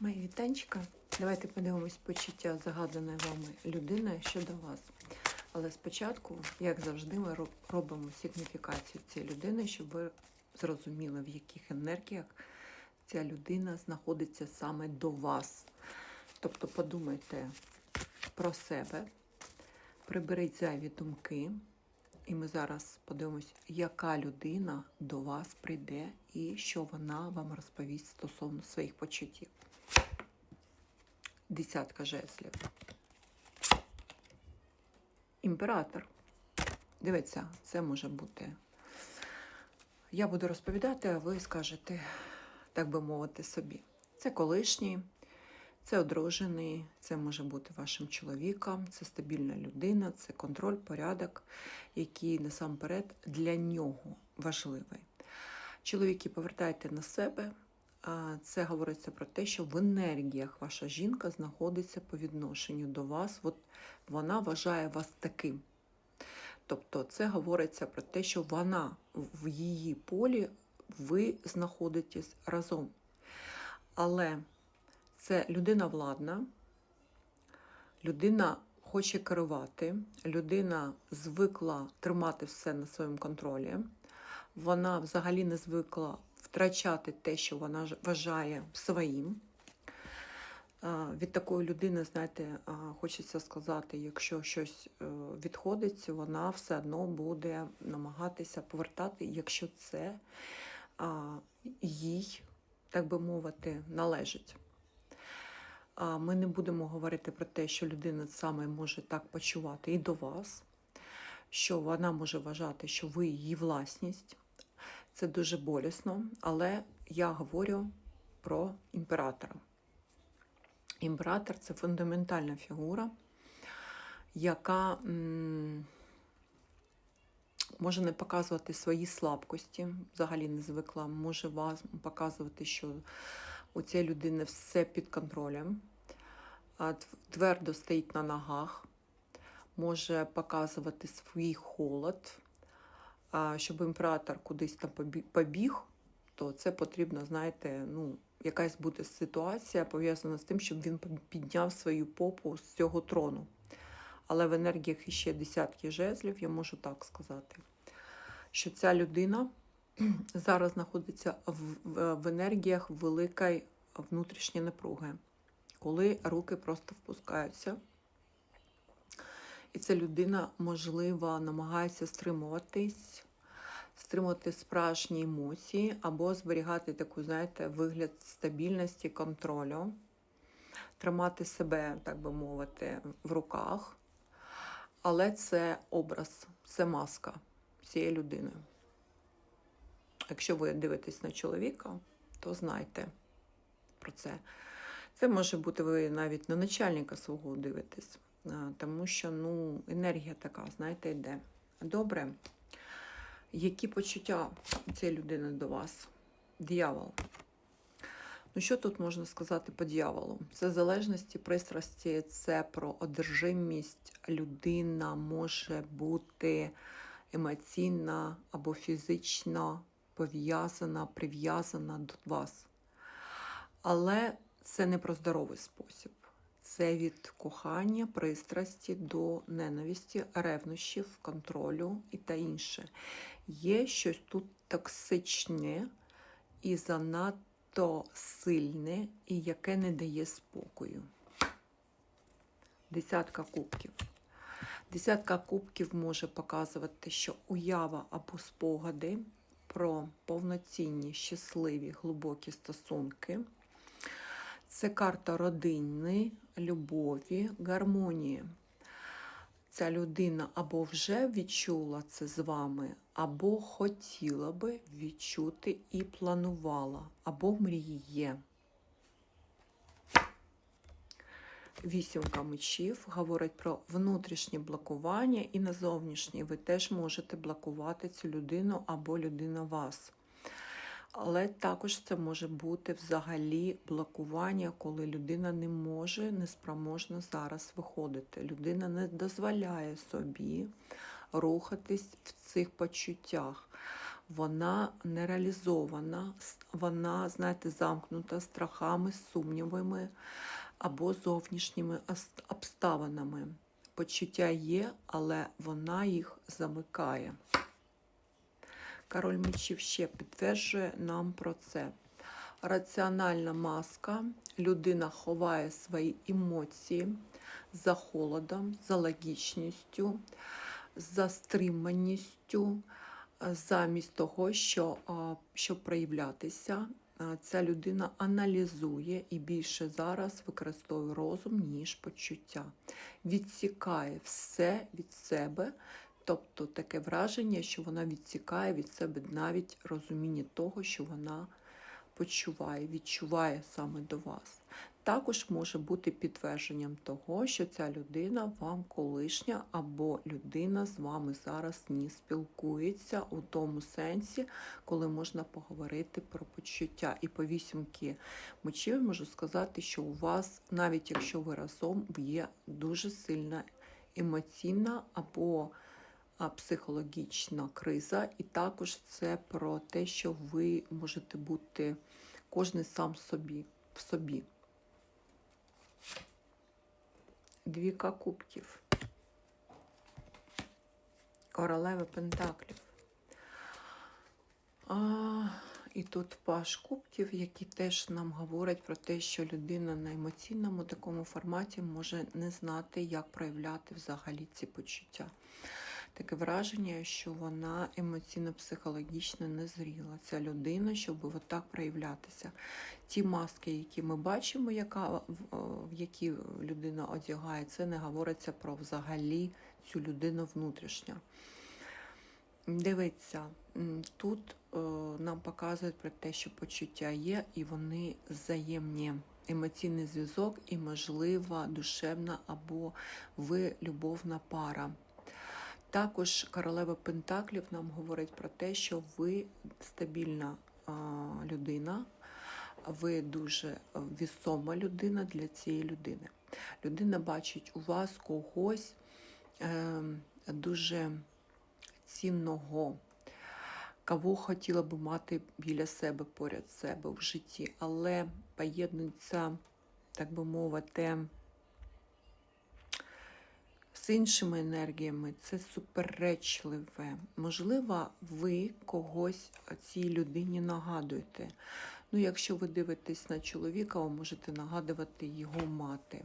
Мої вітанчика. Давайте подивимось почуття загаданої вами людини щодо вас. Але спочатку, як завжди, ми робимо сигніфікацію цієї людини, щоб ви зрозуміли, в яких енергіях ця людина знаходиться саме до вас. Тобто подумайте про себе, приберіть зайві думки, і ми зараз подивимось, яка людина до вас прийде і що вона вам розповість стосовно своїх почуттів. Десятка жезлів. Імператор. Дивіться, це може бути. Я буду розповідати, а ви скажете, так би мовити, собі. Це колишній, це одружений, це може бути вашим чоловіком, це стабільна людина, це контроль, порядок, який насамперед для нього важливий. Чоловіки, повертайте на себе. Це говориться про те, що в енергіях ваша жінка знаходиться по відношенню до вас. От вона вважає вас таким. Тобто це говориться про те, що вона в її полі ви знаходитесь разом. Але це людина владна, людина хоче керувати, людина звикла тримати все на своєму контролі. Вона взагалі не звикла втрачати те, що вона вважає своїм. Від такої людини, знаєте, хочеться сказати, якщо щось е, відходить, вона все одно буде намагатися повертати, якщо це їй, так би мовити, належить. Ми не будемо говорити про те, що людина саме може так почувати і до вас, що вона може вважати, що ви її власність. Це дуже болісно, але я говорю про імператора. Імператор це фундаментальна фігура, яка може не показувати свої слабкості, взагалі не звикла, може вас показувати, що у цієї людини все під контролем, твердо стоїть на ногах, може показувати свій холод. А щоб імператор кудись там побіг, то це потрібно, знаєте, ну, якась буде ситуація пов'язана з тим, щоб він підняв свою попу з цього трону. Але в енергіях іще десятки жезлів, я можу так сказати, що ця людина зараз знаходиться в, енергіях великої внутрішньої напруги, коли руки просто впускаються. І ця людина, можливо, намагається стримуватись, стримувати справжні емоції або зберігати таку, знаєте, вигляд стабільності, контролю, тримати себе, так би мовити, в руках. Але це образ, це маска цієї людини. Якщо ви дивитесь на чоловіка, то знайте про це. Це може бути ви навіть на начальника свого дивитесь, тому що ну, енергія така, знаєте, йде. Добре. Які почуття цієї людини до вас? Д'явол. Ну, що тут можна сказати по дьяволу? Це залежності, пристрасті, це про одержимість. Людина може бути емоційна або фізично пов'язана, прив'язана до вас. Але це не про здоровий спосіб. Це від кохання, пристрасті до ненависті, ревнощів, контролю і та інше. Є щось тут токсичне і занадто сильне, і яке не дає спокою. Десятка кубків. Десятка кубків може показувати, що уява або спогади про повноцінні, щасливі, глибокі стосунки. Це карта родини, любові, гармонії. Ця людина або вже відчула це з вами, або хотіла би відчути і планувала, або мріє. Вісімка мечів говорить про внутрішнє блокування і на зовнішнє. Ви теж можете блокувати цю людину або людина вас. Але також це може бути взагалі блокування, коли людина не може, неспроможна зараз виходити. Людина не дозволяє собі рухатись в цих почуттях. вона не реалізована, вона, знаєте, замкнута страхами, сумнівами або зовнішніми обставинами. Почуття є, але вона їх замикає. Король мечів ще підтверджує нам про це. Раціональна маска, людина ховає свої емоції за холодом, за логічністю, за стриманістю, замість того, що, щоб проявлятися. Ця людина аналізує і більше зараз використовує розум, ніж почуття. Відсікає все від себе, тобто таке враження, що вона відсікає від себе навіть розуміння того, що вона почуває, відчуває саме до вас. Також може бути підтвердженням того, що ця людина вам колишня або людина з вами зараз не спілкується у тому сенсі, коли можна поговорити про почуття. І по вісімки мечів можу сказати, що у вас, навіть якщо ви разом, є дуже сильна емоційна або психологічна криза, і також це про те, що ви можете бути кожен сам собі, в собі. Двіка кубків. Королева Пентаклів. А, і тут паш кубків, які теж нам говорять про те, що людина на емоційному такому форматі може не знати, як проявляти взагалі ці почуття. Таке враження, що вона емоційно-психологічно незріла. Ця людина, щоб отак проявлятися. Ті маски, які ми бачимо, яка, в- які людина одягає, це не говориться про взагалі цю людину внутрішньо. Дивіться, тут нам показують про те, що почуття є, і вони взаємні. Емоційний зв'язок і, можлива, душевна або ви любовна пара. Також королева Пентаклів нам говорить про те, що ви стабільна людина, ви дуже вісома людина для цієї людини. Людина бачить у вас когось е, дуже цінного, кого хотіла би мати біля себе, поряд себе в житті, але поєднується, так би мовити, з іншими енергіями це суперечливе. Можливо, ви когось цій людині нагадуєте. Ну, якщо ви дивитесь на чоловіка, ви можете нагадувати його мати.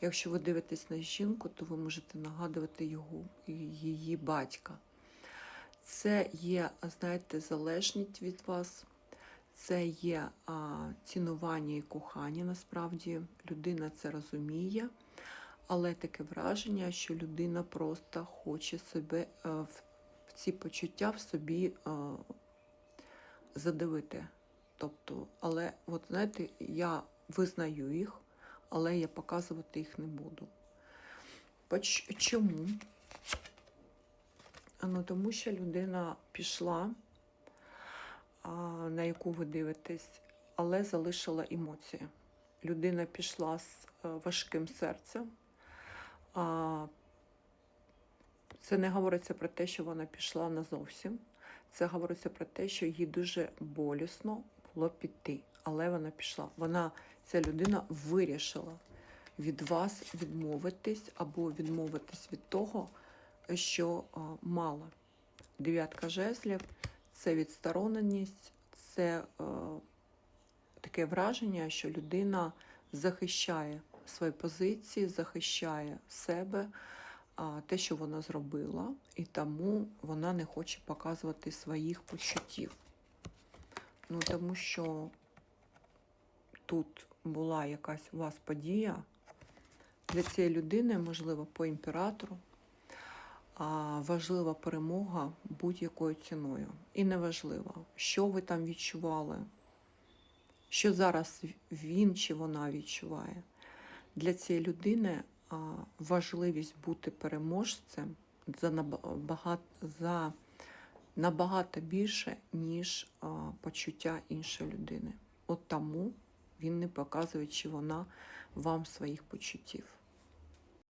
Якщо ви дивитесь на жінку, то ви можете нагадувати його, її батька. Це є, знаєте, залежність від вас, це є а, цінування і кохання. Насправді людина це розуміє, але таке враження, що людина просто хоче себе е, в, ці почуття в собі е, задивити. Тобто, але от знаєте, я визнаю їх, але я показувати їх не буду. Чому? Ну, тому що людина пішла, на яку ви дивитесь, але залишила емоції. Людина пішла з е, важким серцем. А, Це не говориться про те, що вона пішла назовсім. Це говориться про те, що їй дуже болісно було піти, але вона пішла. Вона, ця людина вирішила від вас відмовитись або відмовитись від того, що мала. Дев'ятка жезлів це відстороненість, це е, таке враження, що людина захищає свої позиції, захищає себе, те, що вона зробила, і тому вона не хоче показувати своїх почуттів. Ну, тому що тут була якась у вас подія для цієї людини, можливо, по імператору, важлива перемога будь-якою ціною. І неважливо, що ви там відчували, що зараз він чи вона відчуває. Для цієї людини важливість бути переможцем за набагато, за набагато більше, ніж почуття іншої людини. От тому він не показує, чи вона вам своїх почуттів.